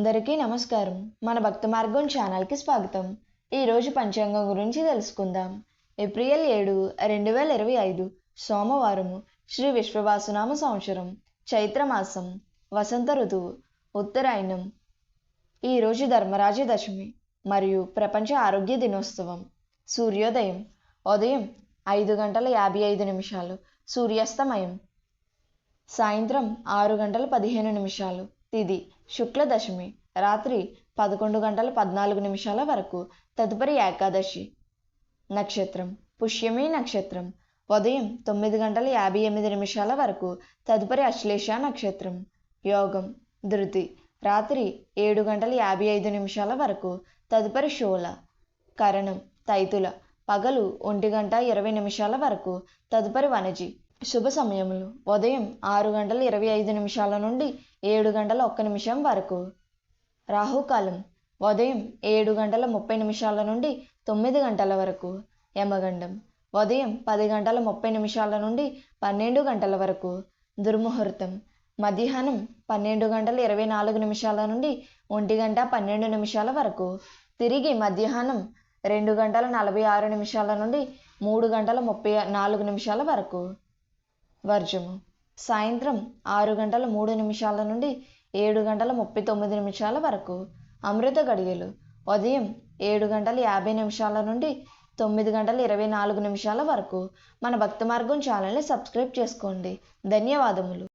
అందరికీ నమస్కారం. మన భక్త మార్గం ఛానల్కి స్వాగతం. ఈరోజు పంచాంగం గురించి తెలుసుకుందాం. ఏప్రిల్ ఏడు రెండు వేల ఇరవై ఐదు సోమవారము శ్రీ విశ్వవాసునామ సంవత్సరం చైత్రమాసం వసంత ఋతువు ఉత్తరాయణం. ఈరోజు ధర్మరాజ దశమి మరియు ప్రపంచ ఆరోగ్య దినోత్సవం. సూర్యోదయం ఉదయం ఐదు గంటల యాభై ఐదు నిమిషాలు సూర్యాస్తమయం. సాయంత్రం ఆరు గంటల పదిహేను నిమిషాలు తిది. శుక్ల దశమి రాత్రి పదకొండు గంటల పద్నాలుగు నిమిషాల వరకు. తదుపరి ఏకాదశి నక్షత్రం పుష్యమి నక్షత్రం. ఉదయం తొమ్మిది గంటల యాభై ఎనిమిది నిమిషాల వరకు. తదుపరి అశ్లేష నక్షత్రం యోగం ధృతి. రాత్రి ఏడు గంటల యాభై ఐదు నిమిషాల వరకు. తదుపరి షోల కరణం తైతుల. పగలు ఒంటి గంట ఇరవై నిమిషాల వరకు. తదుపరి వనజి శుభ సమయములు. ఉదయం ఆరు గంటల ఇరవై ఐదు నిమిషాల నుండి ఏడు గంటల ఒక్క నిమిషం వరకు. రాహుకాలం. ఉదయం ఏడు గంటల ముప్పై నిమిషాల నుండి తొమ్మిది గంటల వరకు. యమగండం. ఉదయం పది గంటల ముప్పై నిమిషాల నుండి పన్నెండు గంటల వరకు. దుర్ముహూర్తం. మధ్యాహ్నం పన్నెండు గంటల ఇరవై నాలుగు నిమిషాల నుండి ఒంటి గంట పన్నెండు నిమిషాల వరకు. తిరిగి మధ్యాహ్నం రెండు గంటల నలభై ఆరు నిమిషాల నుండి మూడు గంటల ముప్పై నాలుగు నిమిషాల వరకు. వర్జము. సాయంత్రం ఆరు గంటల మూడు నిమిషాల నుండి ఏడు గంటల ముప్పై తొమ్మిది నిమిషాల వరకు. అమృత గడియలు. ఉదయం ఏడు గంటల యాభై నిమిషాల నుండి తొమ్మిది గంటల ఇరవై నాలుగు నిమిషాల వరకు. మన భక్తి మార్గం ఛానల్ని సబ్స్క్రైబ్ చేసుకోండి. ధన్యవాదములు.